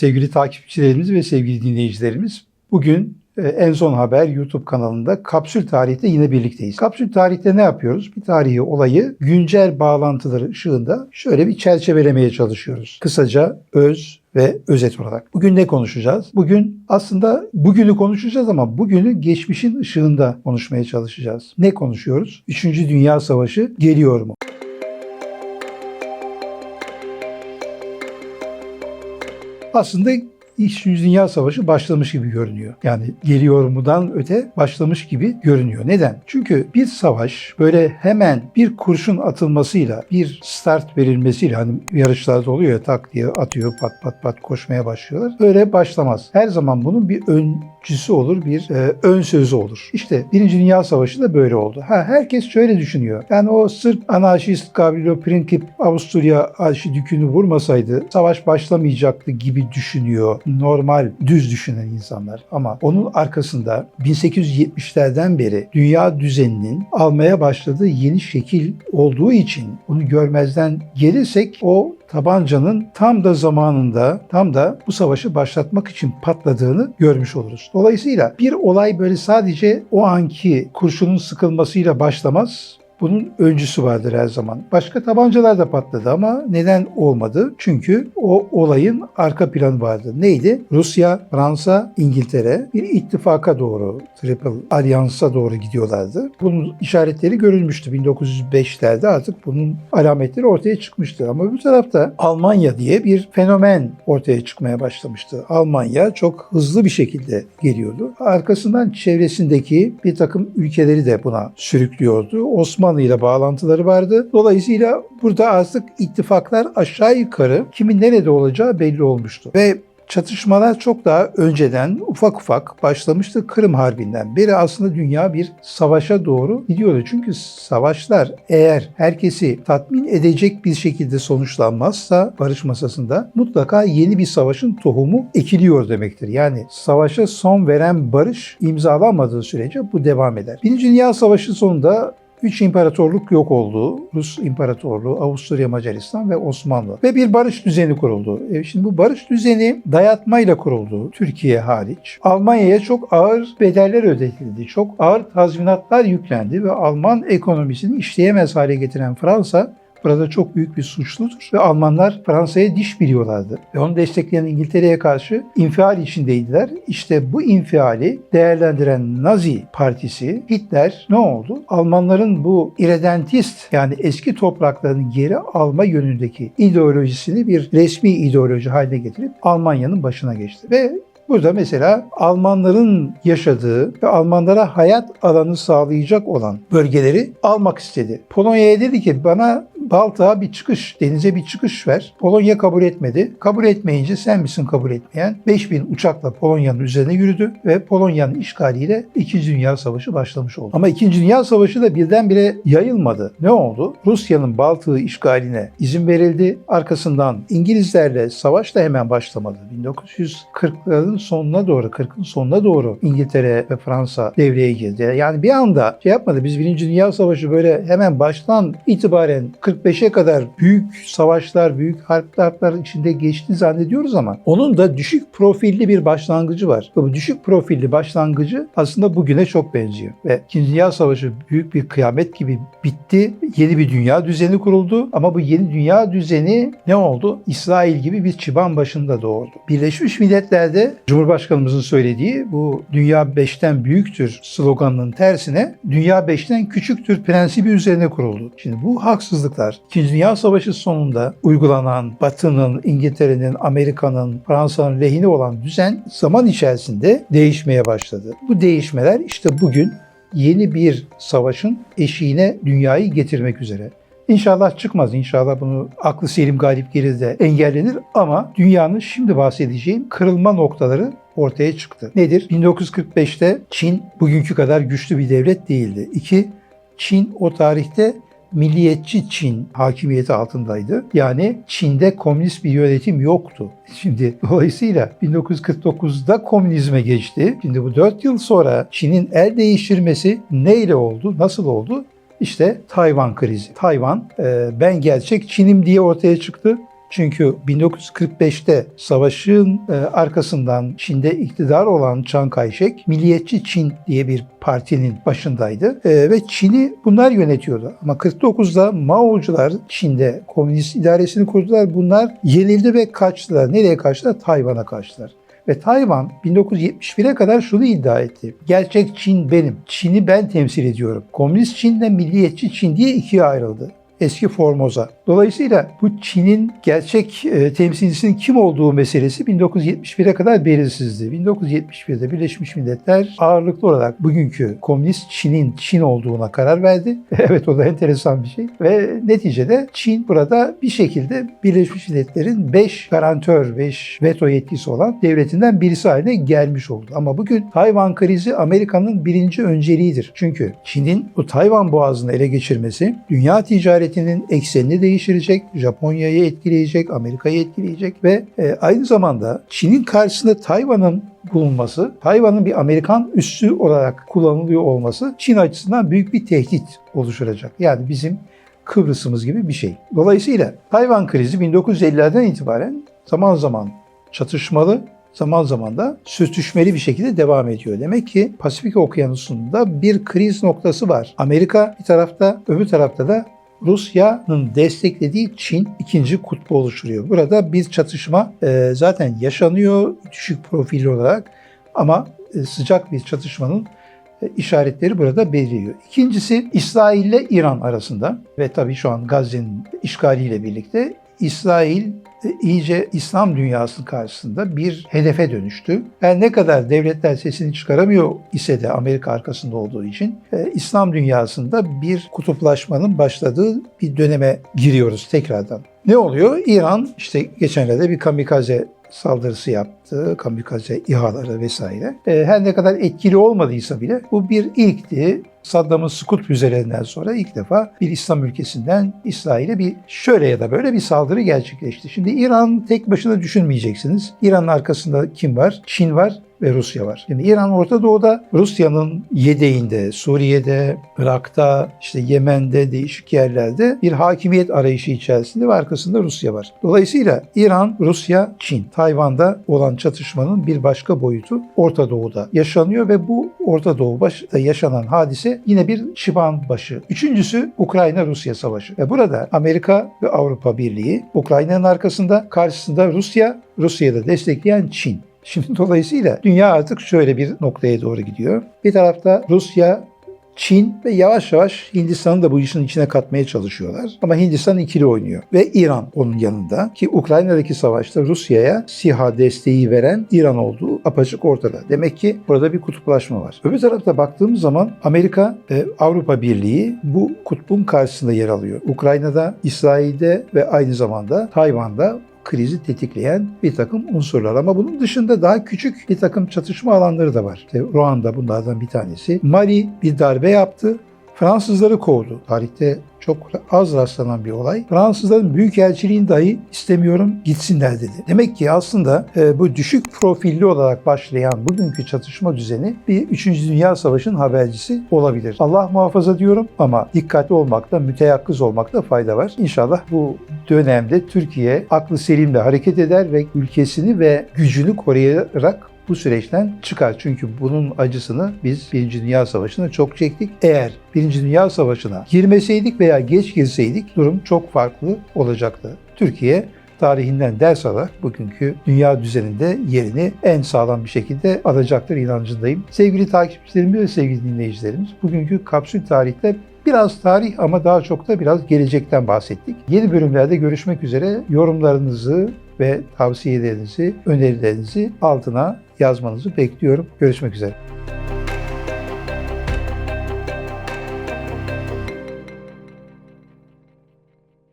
Sevgili takipçilerimiz ve sevgili dinleyicilerimiz, bugün e, En Son Haber YouTube kanalında Kapsül Tarih'te yine birlikteyiz. Kapsül Tarih'te ne yapıyoruz? Bir tarihi olayı güncel bağlantıları ışığında şöyle bir çerçevelemeye çalışıyoruz. Kısaca öz ve özet olarak. Bugün ne konuşacağız? Bugün aslında bugünü konuşacağız ama bugünü geçmişin ışığında konuşmaya çalışacağız. Ne konuşuyoruz? Üçüncü Dünya Savaşı geliyor mu? Aslında İkinci Dünya Savaşı başlamış gibi görünüyor. Yani geliyor mudan öte başlamış gibi görünüyor. Neden? Çünkü bir savaş böyle hemen bir kurşun atılmasıyla, bir start verilmesiyle hani yarışlarda oluyor ya tak diye atıyor pat pat pat koşmaya başlıyorlar. Öyle başlamaz. Her zaman bunun bir öncüsü olur, bir e, ön sözü olur. İşte Birinci Dünya Savaşı da böyle oldu. Ha herkes şöyle düşünüyor. Yani o Sırp anarşist Gavrilo Princip Avusturya arşidükünü vurmasaydı savaş başlamayacaktı gibi düşünüyor normal, düz düşünen insanlar. Ama onun arkasında 1870'lerden beri dünya düzeninin almaya başladığı yeni şekil olduğu için bunu görmezden gelirsek o tabancanın tam da zamanında, tam da bu savaşı başlatmak için patladığını görmüş oluruz. Dolayısıyla bir olay böyle sadece o anki kurşunun sıkılmasıyla başlamaz. Bunun öncüsü vardır her zaman. Başka tabancalar da patladı ama neden olmadı? Çünkü o olayın arka planı vardı. Neydi? Rusya, Fransa, İngiltere bir ittifaka doğru, Triple Alliance'a doğru gidiyorlardı. Bunun işaretleri görülmüştü. 1905'lerde artık bunun alametleri ortaya çıkmıştı. Ama bu tarafta Almanya diye bir fenomen ortaya çıkmaya başlamıştı. Almanya çok hızlı bir şekilde geliyordu. Arkasından çevresindeki bir takım ülkeleri de buna sürüklüyordu. Osmanlı Osmanlı ile bağlantıları vardı. Dolayısıyla burada artık ittifaklar aşağı yukarı kimin nerede olacağı belli olmuştu. Ve Çatışmalar çok daha önceden ufak ufak başlamıştı. Kırım Harbi'nden beri aslında dünya bir savaşa doğru gidiyordu. Çünkü savaşlar eğer herkesi tatmin edecek bir şekilde sonuçlanmazsa barış masasında mutlaka yeni bir savaşın tohumu ekiliyor demektir. Yani savaşa son veren barış imzalanmadığı sürece bu devam eder. Birinci Dünya Savaşı sonunda Üç imparatorluk yok oldu. Rus İmparatorluğu, Avusturya, Macaristan ve Osmanlı. Ve bir barış düzeni kuruldu. E şimdi bu barış düzeni dayatmayla kuruldu. Türkiye hariç. Almanya'ya çok ağır bedeller ödetildi. Çok ağır tazminatlar yüklendi ve Alman ekonomisini işleyemez hale getiren Fransa burada çok büyük bir suçludur. Ve Almanlar Fransa'ya diş biliyorlardı. Ve onu destekleyen İngiltere'ye karşı infial içindeydiler. İşte bu infiali değerlendiren Nazi Partisi Hitler ne oldu? Almanların bu irredentist yani eski topraklarını geri alma yönündeki ideolojisini bir resmi ideoloji haline getirip Almanya'nın başına geçti. Ve Burada mesela Almanların yaşadığı ve Almanlara hayat alanı sağlayacak olan bölgeleri almak istedi. Polonya'ya dedi ki bana Baltığa bir çıkış, denize bir çıkış ver. Polonya kabul etmedi. Kabul etmeyince sen misin kabul etmeyen? 5000 uçakla Polonya'nın üzerine yürüdü ve Polonya'nın işgaliyle 2. Dünya Savaşı başlamış oldu. Ama 2. Dünya Savaşı da birdenbire yayılmadı. Ne oldu? Rusya'nın Baltığı işgaline izin verildi. Arkasından İngilizlerle savaş da hemen başlamadı. 1940'ların sonuna doğru, 40'ın sonuna doğru İngiltere ve Fransa devreye girdi. Yani bir anda şey yapmadı. Biz 1. Dünya Savaşı böyle hemen baştan itibaren 45'e kadar büyük savaşlar, büyük harpler içinde geçti zannediyoruz ama onun da düşük profilli bir başlangıcı var. Ve bu düşük profilli başlangıcı aslında bugüne çok benziyor. Ve 2. Dünya Savaşı büyük bir kıyamet gibi bitti. Yeni bir dünya düzeni kuruldu ama bu yeni dünya düzeni ne oldu? İsrail gibi bir çıban başında doğurdu. Birleşmiş Milletler'de Cumhurbaşkanımızın söylediği bu dünya beşten büyüktür sloganının tersine dünya beşten küçüktür prensibi üzerine kuruldu. Şimdi bu haksızlıklar İkinci Dünya Savaşı sonunda uygulanan Batı'nın, İngiltere'nin, Amerika'nın, Fransa'nın lehine olan düzen zaman içerisinde değişmeye başladı. Bu değişmeler işte bugün yeni bir savaşın eşiğine dünyayı getirmek üzere. İnşallah çıkmaz. İnşallah bunu aklı selim galip gelir de engellenir ama dünyanın şimdi bahsedeceğim kırılma noktaları ortaya çıktı. Nedir? 1945'te Çin bugünkü kadar güçlü bir devlet değildi. İki, Çin o tarihte milliyetçi Çin hakimiyeti altındaydı. Yani Çin'de komünist bir yönetim yoktu. Şimdi dolayısıyla 1949'da komünizme geçti. Şimdi bu 4 yıl sonra Çin'in el değiştirmesi neyle oldu, nasıl oldu? İşte Tayvan krizi. Tayvan e, ben gerçek Çin'im diye ortaya çıktı Çünkü 1945'te savaşın e, arkasından Çin'de iktidar olan Chiang Kai-shek Milliyetçi Çin diye bir partinin başındaydı E, ve Çin'i bunlar yönetiyordu. Ama 49'da Mao'cular Çin'de komünist idaresini kurdular. Bunlar yenildi ve kaçtılar. Nereye kaçtılar? Tayvan'a kaçtılar. Ve Tayvan 1971'e kadar şunu iddia etti. Gerçek Çin benim. Çin'i ben temsil ediyorum. Komünist Çin'le milliyetçi Çin diye ikiye ayrıldı. Eski Formosa. Dolayısıyla bu Çin'in gerçek e, temsilcisinin kim olduğu meselesi 1971'e kadar belirsizdi. 1971'de Birleşmiş Milletler ağırlıklı olarak bugünkü komünist Çin'in Çin olduğuna karar verdi. evet o da enteresan bir şey. Ve neticede Çin burada bir şekilde Birleşmiş Milletler'in 5 garantör, 5 veto yetkisi olan devletinden birisi haline gelmiş oldu. Ama bugün Tayvan krizi Amerika'nın birinci önceliğidir. Çünkü Çin'in bu Tayvan boğazını ele geçirmesi dünya ticaretinin eksenini değiştirecek, Japonya'yı etkileyecek, Amerika'yı etkileyecek ve e, aynı zamanda Çin'in karşısında Tayvan'ın bulunması, Tayvan'ın bir Amerikan üssü olarak kullanılıyor olması Çin açısından büyük bir tehdit oluşturacak. Yani bizim Kıbrıs'ımız gibi bir şey. Dolayısıyla Tayvan krizi 1950'lerden itibaren zaman zaman çatışmalı, zaman zaman da sürtüşmeli bir şekilde devam ediyor. Demek ki Pasifik Okyanusu'nda bir kriz noktası var. Amerika bir tarafta, öbür tarafta da Rusya'nın desteklediği Çin ikinci kutbu oluşturuyor. Burada bir çatışma e, zaten yaşanıyor düşük profilli olarak ama e, sıcak bir çatışmanın e, işaretleri burada beliriyor. İkincisi İsrail ile İran arasında ve tabii şu an Gazze'nin işgaliyle birlikte İsrail iyice İslam dünyası karşısında bir hedefe dönüştü. Her ne kadar devletler sesini çıkaramıyor ise de Amerika arkasında olduğu için e, İslam dünyasında bir kutuplaşmanın başladığı bir döneme giriyoruz tekrardan. Ne oluyor? İran işte geçenlerde bir kamikaze saldırısı yaptı, kamikaze İHA'ları vesaire. E, her ne kadar etkili olmadıysa bile bu bir ilkti. Saddam'ın Sukut füzelerinden sonra ilk defa bir İslam ülkesinden İsrail'e bir şöyle ya da böyle bir saldırı gerçekleşti. Şimdi İran tek başına düşünmeyeceksiniz. İran'ın arkasında kim var? Çin var ve Rusya var. Şimdi İran Orta Doğu'da Rusya'nın yedeğinde, Suriye'de, Irak'ta, işte Yemen'de, değişik yerlerde bir hakimiyet arayışı içerisinde ve arkasında Rusya var. Dolayısıyla İran, Rusya, Çin, Tayvan'da olan çatışmanın bir başka boyutu Orta Doğu'da yaşanıyor ve bu Orta Doğu başta yaşanan hadise yine bir çıban başı. Üçüncüsü Ukrayna-Rusya savaşı. Ve burada Amerika ve Avrupa Birliği Ukrayna'nın arkasında, karşısında Rusya, Rusya'yı da destekleyen Çin. Şimdi dolayısıyla dünya artık şöyle bir noktaya doğru gidiyor. Bir tarafta Rusya, Çin ve yavaş yavaş Hindistan'ı da bu işin içine katmaya çalışıyorlar. Ama Hindistan ikili oynuyor. Ve İran onun yanında ki Ukrayna'daki savaşta Rusya'ya SİHA desteği veren İran olduğu apaçık ortada. Demek ki burada bir kutuplaşma var. Öbür tarafta baktığımız zaman Amerika ve Avrupa Birliği bu kutbun karşısında yer alıyor. Ukrayna'da, İsrail'de ve aynı zamanda Tayvan'da krizi tetikleyen bir takım unsurlar. Ama bunun dışında daha küçük bir takım çatışma alanları da var. İşte Ruanda bunlardan bir tanesi. Mali bir darbe yaptı. Fransızları kovdu. Tarihte çok az rastlanan bir olay. Fransızların büyükelçiliğini dahi istemiyorum gitsinler dedi. Demek ki aslında e, bu düşük profilli olarak başlayan bugünkü çatışma düzeni bir 3. Dünya Savaşı'nın habercisi olabilir. Allah muhafaza diyorum ama dikkatli olmakta, müteyakkız olmakta fayda var. İnşallah bu dönemde Türkiye aklı selimle hareket eder ve ülkesini ve gücünü koruyarak bu süreçten çıkar. Çünkü bunun acısını biz Birinci Dünya Savaşı'nda çok çektik. Eğer Birinci Dünya Savaşı'na girmeseydik veya geç girseydik durum çok farklı olacaktı. Türkiye tarihinden ders alarak bugünkü dünya düzeninde yerini en sağlam bir şekilde alacaktır inancındayım. Sevgili takipçilerimiz ve sevgili dinleyicilerimiz, bugünkü kapsül tarihte Biraz tarih ama daha çok da biraz gelecekten bahsettik. Yeni bölümlerde görüşmek üzere yorumlarınızı ve tavsiyelerinizi, önerilerinizi altına yazmanızı bekliyorum. Görüşmek üzere.